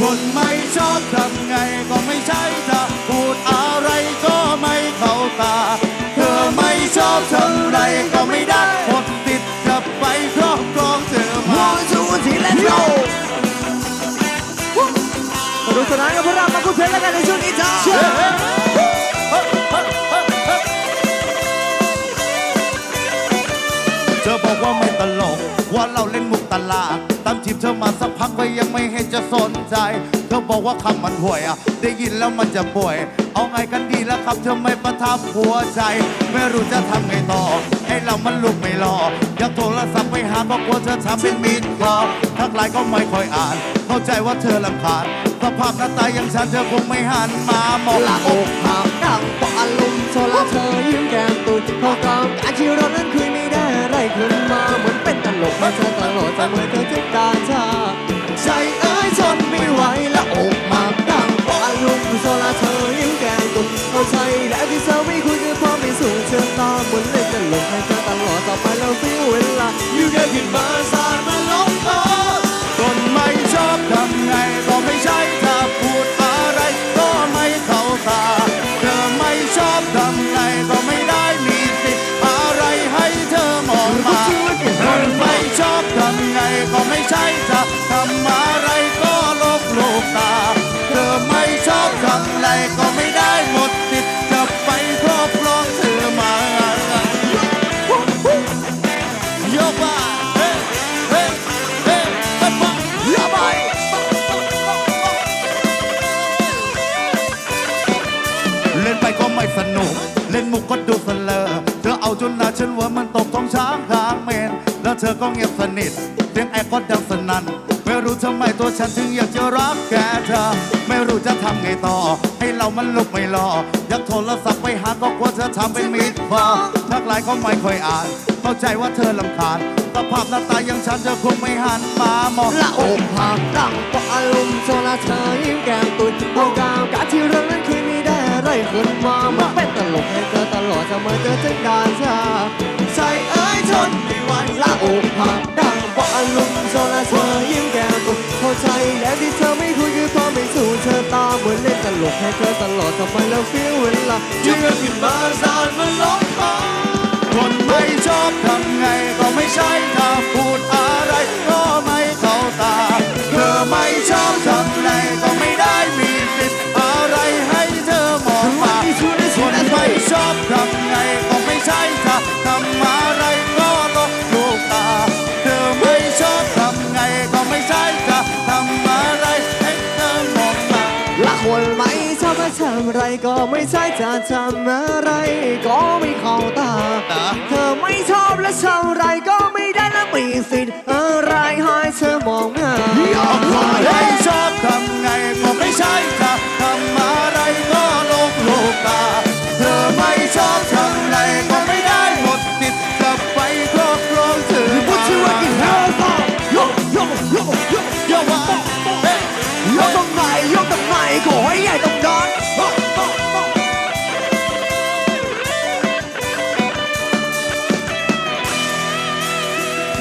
คนไม่ชอบทำไงก็ไม่ใช่จะพูดอะไรก็ไม่เข้าตา เธอไม่ชอบทำไรก็ไม่ได้หมดติดจะไปครอบครองเธอมา One two three let's go สนุกสนานกับพวกเรามาคุยเพลงแล้วกันในช่วงนี้จ้าเธอบอกว่าไม่ตลกว่าเราเล่นมุกตลาดตาม จีบเธอมาสักพักก็ยังไม่เห็นจะสนใจ เธอบอกว่าคำมันห่วยอะ ได้ยินแล้วมันจะป่วย เอาไงกันดีแล้วครับเธอไม่ประทับหัวใจ ไม่รู้จะทำไงต่อให้เรามันลุกไม่รออยากโทรศัพท์ไปหาก็กลัวเธอทำเป็นมิดคอทักไลน์ก็ไม่ค่อยอ่าน เข้าใจว่าเธอลำคาญสภาพหน้าตาอย่างฉันเธอคงไม่หันมามองหลับอกหักดังเพราะอารมณ์โซลาเธอยิ้มแก้มตุยพอกามการที่เรานั้นคุยไม่ได้อะไรขึ้นมาเหมือนเป็นตลกให้เธอตลอดใจ ลาอยู่เดินขึ้นมาสารมาลงคอคนไม่ชอบทำไงก็ไม่ใช่ถ้าพูดอะไรก็ไม่เข้าตาเธอไม่ชอบทำไงก็ไม่ได้มีสิทธิ์อะไรให้เธอมองมาคนไม่ชอบทำไงก็ไม่ใช่จะ นมุกก็ดูเสลอเธอเอาจนหน้าฉันว่ามันตกท้องช้างกลางเมน แล้วเธอก็เงียบสนิทเสียงแอร์ก็ดังสนั่นไม่รู้ทำไมตัวฉันถึงอยากจะรักแกเธอ ไม่รู้จะทำไงต่อ ให้เรามันลุกไม่รออยากโทรศัพท์ไปหาก็กลัวเธอทำเป็นมิดพอทักไลน์ก็ไม่ค่อยอ่าน เข้าใจว่าเธอลำคาญสภาพหน้าตาอย่างฉันเธอคงไม่หันมามองละอกหักดังเพราะอารมณ์โซลาเธอยิ้มแก้มตุยโอกาสการที่เรานั้นคุยไม่ได้อะไรขึ้นมามันเป็นตลกให้เธอตลอดจะมาเจอจัดการชาใจเอ้ยทนไม่ไหวละอกหักดังเพราะอารมณ์โซลาเธอยิ้มแก้มตุยเข้าใจแล้วที่เธอไม่คุยคือเพราะไม่สู้เธอตาเหมือนเล่นตลกให้เธอตลอดทำไมเราฟีลเวลายืนขึ้นมาสานมันล้มคอคนไม่ชอบทำไงก็ไม่ใช่ถ้า มาไรก็ลบลูตา เธอไม่ชอบทำไงก็ไม่ใช่จะทำอะไรให้เธอมองมาละคนไมทำอะไรก็ไม่ใช่จะทำอะไร ก็ไม่เข้าตา เธอไม่ชอบและชอบไรก็ไม่ได้และมีสิทธิ์อะไรให้เธอมองหน้าไม่ชอบทำไงก็ไม่ใช่จะทำอะไรก็ลงบลูกตา เธอไม่ชอบทำ